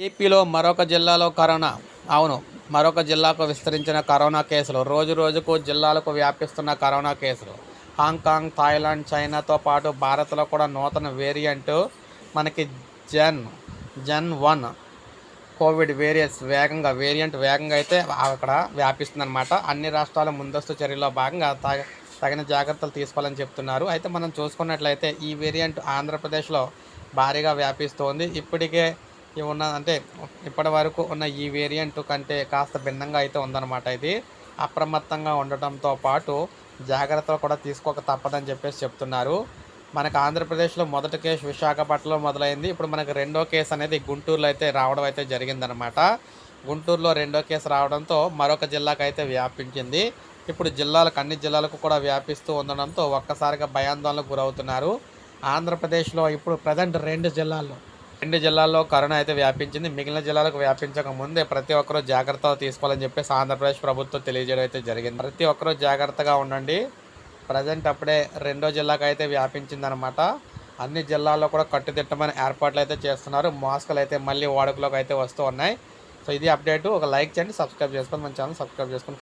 ఏపీలో మరొక జిల్లాలో కరోనా. అవును మరొక జిల్లాకు విస్తరించిన కరోనా కేసులు. రోజు రోజుకు జిల్లాలకు వ్యాపిస్తున్న కరోనా కేసులు. హాంకాంగ్ థాయిలాండ్ చైనాతో పాటు భారత్లో కూడా నూతన వేరియంట్ మనకి జన్ జన్ వన్ కోవిడ్ వేరియస్ వేగంగా వేరియంట్ వేగంగా అయితే అక్కడ వ్యాపిస్తుందన్నమాట. అన్ని రాష్ట్రాల ముందస్తు చర్యల్లో భాగంగా తగ తగిన జాగ్రత్తలు తీసుకోవాలని చెప్తున్నారు. అయితే మనం చూసుకున్నట్లయితే ఈ వేరియంట్ ఆంధ్రప్రదేశ్లో భారీగా వ్యాపిస్తోంది. ఇప్పటికే ఉన్న అంటే ఇప్పటి వరకు ఉన్న ఈ వేరియంట్ కంటే కాస్త భిన్నంగా అయితే ఉందన్నమాట ఇది. అప్రమత్తంగా ఉండటంతో పాటు జాగ్రత్తలు కూడా తీసుకోక తప్పదని చెప్పేసి చెప్తున్నారు. మనకు ఆంధ్రప్రదేశ్లో మొదటి కేసు విశాఖపట్నంలో మొదలైంది. ఇప్పుడు మనకు రెండో కేసు అనేది గుంటూరులో అయితే రావడం అయితే జరిగిందనమాట గుంటూరులో రెండో కేసు రావడంతో మరొక జిల్లాకు అయితే వ్యాపించింది. ఇప్పుడు జిల్లాలకు అన్ని జిల్లాలకు కూడా వ్యాపిస్తూ ఉండడంతో ఒక్కసారిగా భయాందోళనకు గురవుతున్నారు. ఆంధ్రప్రదేశ్లో ఇప్పుడు ప్రజెంట్ రెండు జిల్లాల్లో రెండు జిల్లాల్లో కరోనా అయితే వ్యాపించింది. మిగిలిన జిల్లాలకు వ్యాపించక ముందే ప్రతి ఒక్కరూ జాగ్రత్తలు తీసుకోవాలని చెప్పేసి ఆంధ్రప్రదేశ్ ప్రభుత్వం తెలియజేయడం అయితే జరిగింది. ప్రతి ఒక్కరూ జాగ్రత్తగా ఉండండి. ప్రజెంట్ అప్పుడే రెండో జిల్లాకు అయితే వ్యాపించిందనమాట అన్ని జిల్లాల్లో కూడా కట్టుదిట్టమైన ఏర్పాట్లు అయితే చేస్తున్నారు. మాస్కులు అయితే మళ్ళీ వాడుకలోకి అయితే వస్తూ ఉన్నాయి. సో ఇది అప్డేట్. ఒక లైక్ చేయండి సబ్స్క్రైబ్ చేసుకొని మన ఛానల్ సబ్స్క్రైబ్ చేసుకొని